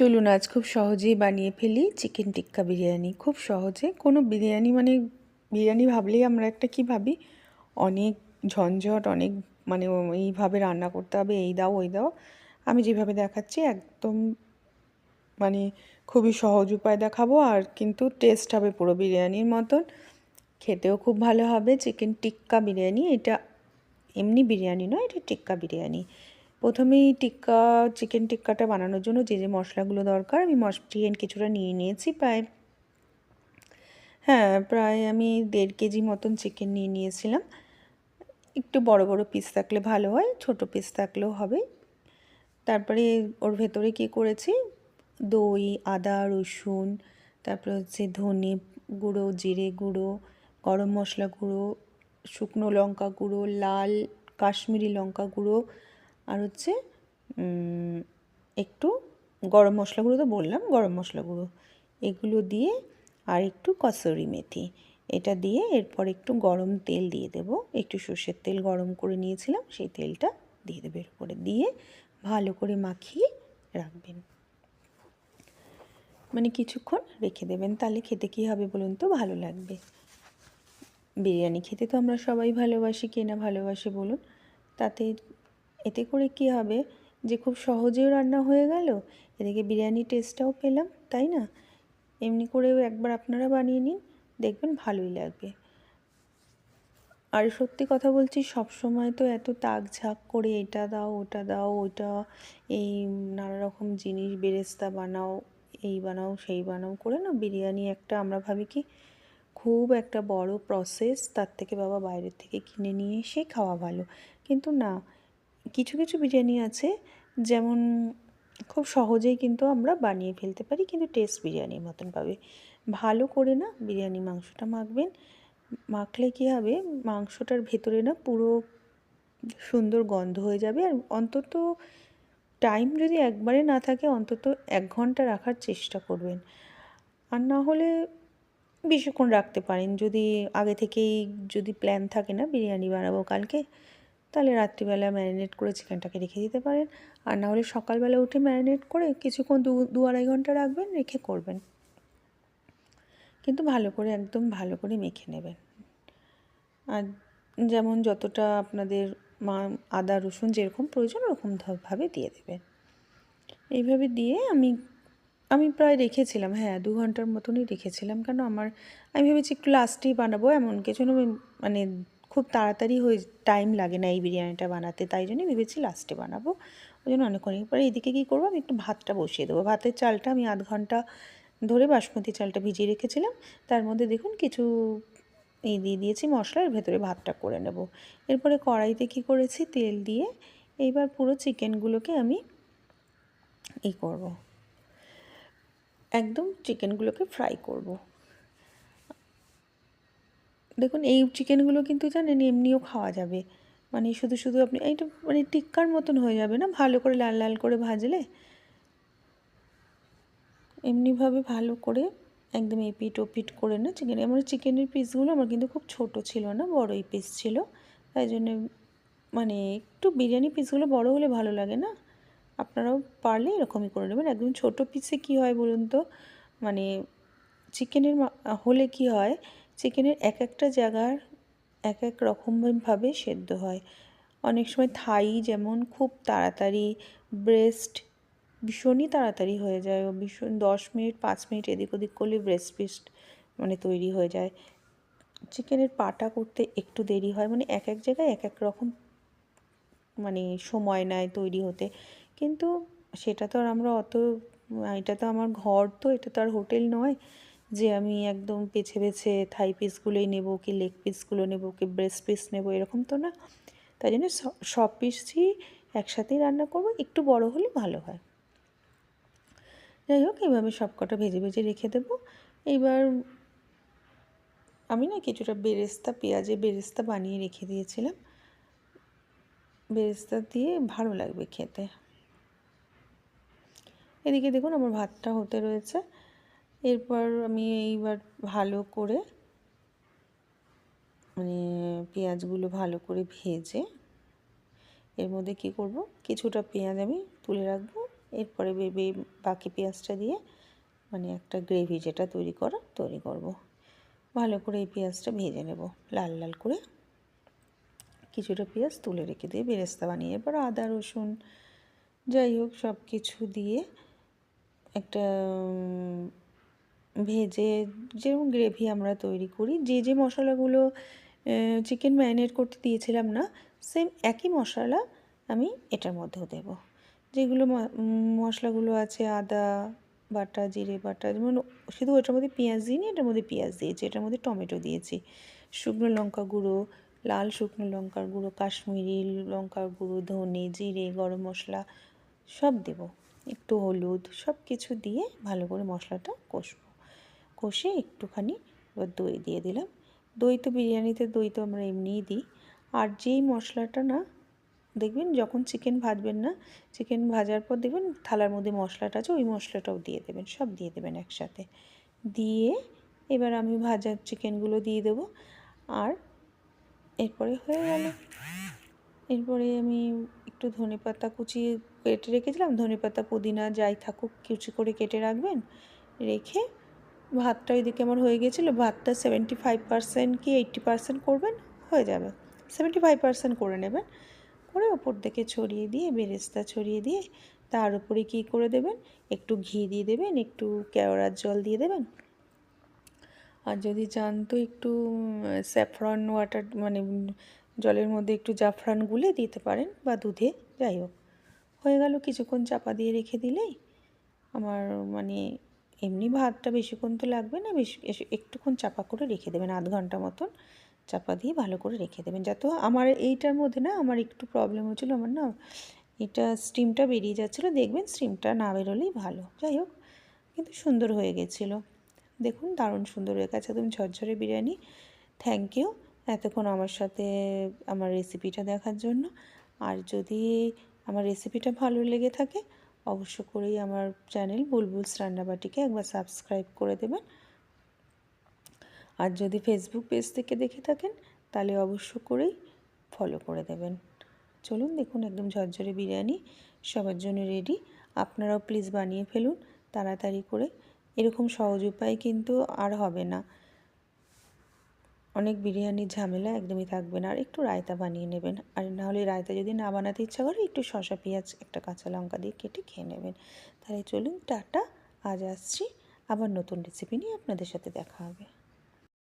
চলুন, আজ খুব সহজেই বানিয়ে ফেলি চিকেন টিক্কা বিরিয়ানি। খুব সহজে, কোনো বিরিয়ানি মানে বিরিয়ানি ভাবলেই আমরা একটা কি ভাবি? অনেক ঝঞ্ঝট, অনেক মানে এইভাবে রান্না করতে হবে, এই দাও, ওই দাও। আমি যেভাবে দেখাচ্ছি, একদম মানে খুবই সহজ উপায় দেখাবো, আর কিন্তু টেস্ট হবে পুরো বিরিয়ানির মতন। খেতেও খুব ভালো হবে, চিকেন টিক্কা বিরিয়ানি। এটা এমনি বিরিয়ানি নয়, এটা টিক্কা বিরিয়ানি। প্রথমেই টিক্কা, চিকেন টিক্কাটা বানানোর জন্য যে যে মশলাগুলো দরকার, আমি মশ, চিকেন কিছুটা নিয়ে নিয়েছি, প্রায় হ্যাঁ প্রায় আমি দেড় কেজি মতন চিকেন নিয়ে নিয়েছিলাম। একটু বড় বড় পিস থাকলে ভালো হয়, ছোট পিস থাকলেও হবে। তারপরে ওর ভেতরে কি করেছি? দই, আদা, রসুন, তারপরে হচ্ছে ধনে গুঁড়ো, জিরে গুঁড়ো, গরম মশলা গুঁড়ো, শুকনো লঙ্কা গুঁড়ো, লাল কাশ্মীরি লঙ্কা গুঁড়ো আর হচ্ছে একটু গরম মশলা গুঁড়ো তো বললাম, গরম মশলা গুঁড়ো। এগুলো দিয়ে আর একটু কসুরি মেথি। এটা দিয়ে এরপর একটু গরম তেল দিয়ে দেব। একটু সর্ষের তেল গরম করে নিয়েছিলাম, সেই তেলটা দিয়ে দেবে এর উপরে দিয়ে ভালো করে মাখিয়ে রাখবেন। মানে কিছুক্ষণ রেখে দেবেন। তাহলে খেতে কী হবে বলুন তো? ভালো লাগবে। বিরিয়ানি খেতে তো আমরা সবাই ভালোবাসি, কে না ভালোবাসে বলুন? তাতে এতে করে কি হবে? যে খুব সহজেও রান্না হয়ে গেল এদিকে বিরিয়ানি টেস্টটাও পেলাম, তাই না? এমনি করেও একবার আপনারা বানিয়ে নিন, দেখবেন ভালোই লাগবে। আর সত্যি কথা বলছি সব সময় তো এত তাক ঝাঁক করে এটা দাও, ওটা দাও, ওটা এই নানা রকম জিনিস, বেরেস্তা বানাও, এই বানাও, সেই বানাও করে না বিরিয়ানি একটা আমরা ভাবি কি খুব একটা বড় প্রসেস তার থেকে বাবা বাইরের থেকে কিনে নিয়ে এসে খাওয়া ভালো। কিন্তু না কিছু কিছু বিরিয়ানি আছে, যেমন খুব সহজেই কিন্তু আমরা বানিয়ে ফেলতে পারি, কিন্তু টেস্ট বিরিয়ানির মতন পাবে। ভালো করে না বিরিয়ানি মাংসটা মাখবেন। মাখলে কী হবে? মাংসটার ভেতরে না পুরো সুন্দর গন্ধ হয়ে যাবে। আর অন্তত টাইম যদি একবারে না থাকে, অন্তত এক ঘণ্টা রাখার চেষ্টা করবেন। আর না হলে বেশিক্ষণ রাখতে পারেন। যদি আগে থেকেই যদি প্ল্যান থাকে না বিরিয়ানি বানাবো কালকে তাহলে রাত্রিবেলা ম্যারিনেট করে চিকেনটাকে রেখে দিতে পারেন। আর না হলে সকালবেলা উঠে ম্যারিনেট করে কিছুক্ষণ দু দু আড়াই ঘণ্টা রাখবেন, রেখে করবেন। কিন্তু ভালো করে, একদম ভালো করে মেখে নেবেন। আর যেমন যতটা আপনাদের মা, আদা, রসুন যেরকম প্রয়োজন ওরকমভাবে দিয়ে দেবেন। এইভাবে দিয়ে আমি আমি প্রায় রেখেছিলাম হ্যাঁ দু ঘণ্টার মতনই রেখেছিলাম। কেন আমার, আমি ভেবেছি একটু লাস্টেই বানাবো, এমন কিছু মানে খুব তাড়াতাড়ি হয়ে টাইম লাগে না এই বিরিয়ানিটা বানাতে, তাই জন্যই ভেবেছি লাস্টে বানাবো। ওই জন্য অনেক অনেক পরে এদিকে কী করব, আমি একটু ভাতটা বসিয়ে দেবো। ভাতের চালটা আমি আধ ঘণ্টা ধরে বাসমতি চালটা ভিজিয়ে রেখেছিলাম। তার মধ্যে দেখুন কিছু এই দিয়ে দিয়েছি মশলার ভেতরে ভাতটা করে নেব। এরপরে কড়াইতে কী করেছি? তেল দিয়ে এইবার পুরো চিকেনগুলোকে আমি এই করব। একদম চিকেনগুলোকে ফ্রাই করব। দেখুন, এই চিকেনগুলো কিন্তু জানেন এমনিও খাওয়া যাবে। মানে শুধু শুধু আপনি এইটা মানে টিক্কার মতন হয়ে যাবে না? ভালো করে লাল লাল করে ভাজলে? এমনিভাবে ভালো করে একদম এপিট ওপিট করে না চিকেন আমার চিকেনের পিসগুলো আমার কিন্তু খুব ছোট ছিল না বড়ই পিস ছিল। তাই জন্যে মানে একটু বিরিয়ানি পিসগুলো বড় হলে ভালো লাগে না? আপনারাও পারলে এরকমই করে নেবেন। একদম ছোট পিসে কি হয় বলুন তো? মানে চিকেনের হলে কি হয়? চিকেনের এক একটা জায়গার এক এক রকমভাবে সেদ্ধ হয়। অনেক সময় থাই যেমন খুব তাড়াতাড়ি ব্রেস্ট ভীষণই তাড়াতাড়ি হয়ে যায় ও ভীষণ দশ মিনিট, পাঁচ মিনিট এদিক ওদিক করলে ব্রেস্ট পিস্ট মানে তৈরি হয়ে যায়। চিকেনের পাটা করতে একটু দেরি হয় মানে এক এক জায়গায় এক এক রকম মানে সময় নেয় তৈরি হতে। কিন্তু সেটা তো আর আমরা অত, এটা তো আমার ঘর তো, এটা তো আর হোটেল নয়। যে আমি একদম বেছে বেছে থাই পিসগুলোই নেব, কি লেগ পিসগুলো নেব, কি ব্রেস্ট পিস নেব, এরকম তো না। তাই জন্য সব পিসই একসাথেই রান্না করব, একটু বড় হলে ভালো হয়। যাই হোক এইভাবে সব কটা ভেজে ভেজে রেখে দেবো। এইবার আমি না কিছুটা বেরেস্তা, পেঁয়াজে বেরেস্তা বানিয়ে রেখে দিয়েছিলাম। বেরেস্তা দিয়ে ভালো লাগবে খেতে। এদিকে দেখুন, আমার ভাতটা হতে রয়েছে। এরপর আমি এইবার ভালো করে মানে পেঁয়াজগুলো ভালো করে ভেজে এর মধ্যে কি করব? কিছুটা পেঁয়াজ আমি তুলে রাখব। এরপরে বেবি বাকি পেঁয়াজটা দিয়ে মানে একটা গ্রেভি যেটা তৈরি করা, তৈরি করব। ভালো করে এই পেঁয়াজটা ভেজে নেব। লাল লাল করে কিছুটা পেঁয়াজ তুলে রেখে দিয়ে বেরেস্তা বানিয়ে এরপর আদা, রসুন, যাই হোক সব কিছু দিয়ে একটা ভেজে যেরকম গ্রেভি আমরা তৈরি করি, যে যে মশলাগুলো চিকেন ম্যারিনেট করতে দিয়েছিলাম না সেম একই মশলা আমি এটার মধ্যেও দেব। যেগুলো মশলাগুলো আছে, আদা বাটা, জিরে বাটা, যেমন শুধু ওটার মধ্যে পেঁয়াজ দিইনি, এটার মধ্যে পেঁয়াজ দিয়েছি, এটার মধ্যে টমেটো দিয়েছি। শুকনো লঙ্কা গুঁড়ো, লাল শুকনো লঙ্কার গুঁড়ো, কাশ্মীরি লঙ্কার গুঁড়ো, ধনে, জিরে, গরম মশলা, সব দেব। একটু হলুদ সব কিছু দিয়ে ভালো করে মশলাটা কষবো। কষে একটুখানি এবার দই দিয়ে দিলাম। দই তো বিরিয়ানিতে দই তো আমরা এমনিই দিই। আর যেই মশলাটা না, দেখবেন যখন চিকেন ভাজবেন না চিকেন ভাজার পর দেখবেন থালার মধ্যে মশলাটা আছে, ওই মশলাটাও দিয়ে দেবেন, সব দিয়ে দেবেন একসাথে। দিয়ে এবার আমি ভাজা চিকেনগুলো দিয়ে দেবো। আর এরপরে হয়ে গেল। এরপরে আমি একটু ধনে পাতা কুচিয়ে কেটে রেখেছিলাম। ধনে পাতা পুদিনা যাই থাকুক, কুচি করে কেটে রাখবেন। রেখে ভাতটা ওইদিকে আমার হয়ে গেছিল ভাতটা সেভেন্টি ফাইভ পার্সেন্ট কি এইট্টি পার্সেন্ট করবেন? হয়ে যাবে। সেভেন্টি ফাইভ পার্সেন্ট করে নেবেন। করে ওপর থেকে ছড়িয়ে দিয়ে, বেরেস্তা ছড়িয়ে দিয়ে, তার উপরে কী করে দেবেন? একটু ঘি দিয়ে দেবেন, একটু কেওড়ার জল দিয়ে দেবেন। আর যদি চান তো একটু স্যাফরন ওয়াটার মানে জলের মধ্যে একটু জাফরান গুলে দিতে পারেন বা দুধে, যাই হোক। হয়ে গেল, কিছুক্ষণ চাপা দিয়ে রেখে দিলেই আমার মানে এমনি ভাতটা বেশিক্ষণ তো লাগবে না, বেশি একটুক্ষণ চাপা করে রেখে দেবেন আধ ঘণ্টা মতন। চাপা দিয়ে ভালো করে রেখে দেবেন। যাতে আমার এইটার মধ্যে না আমার একটু প্রবলেম হচ্ছিল, আমার না এটা স্টিমটা বেরিয়ে যাচ্ছিল। দেখবেন স্টিমটা না বেরোলেই ভালো। যাই হোক, কিন্তু সুন্দর হয়ে গেছিল। দেখুন, দারুণ সুন্দর হয়ে গেছে। একদম ঝরঝরে বিরিয়ানি। থ্যাংক ইউ এতক্ষণ আমার সাথে আমার রেসিপিটা দেখার জন্য। আর যদি আমার রেসিপিটা ভালো লেগে থাকে অবশ্য করেই আমার চ্যানেল বুলবুলস রান্নাবাটিকে একবার সাবস্ক্রাইব করে দেবেন। আর যদি ফেসবুক পেজ থেকে দেখে থাকেন, তাহলে অবশ্য করেই ফলো করে দেবেন। চলুন দেখুন একদম ঝরঝরে বিরিয়ানি, সবার জন্য রেডি আপনারাও প্লিজ বানিয়ে ফেলুন, তাড়াতাড়ি করে। এরকম সহজ উপায় কিন্তু আর হবে না। অনেক বিরিয়ানির ঝামেলা একদমই থাকবে না। আর একটু রায়তা বানিয়ে নেবেন। আর নাহলে রায়তা যদি না বানাতে ইচ্ছা করে, একটু শশা পেঁয়াজ, একটা কাঁচা লঙ্কা দিয়ে কেটে খেয়ে নেবেন। তাহলে চলুন টাটা, আজ আসছি। আবার নতুন রেসিপি নিয়ে আপনাদের সাথে দেখা হবে।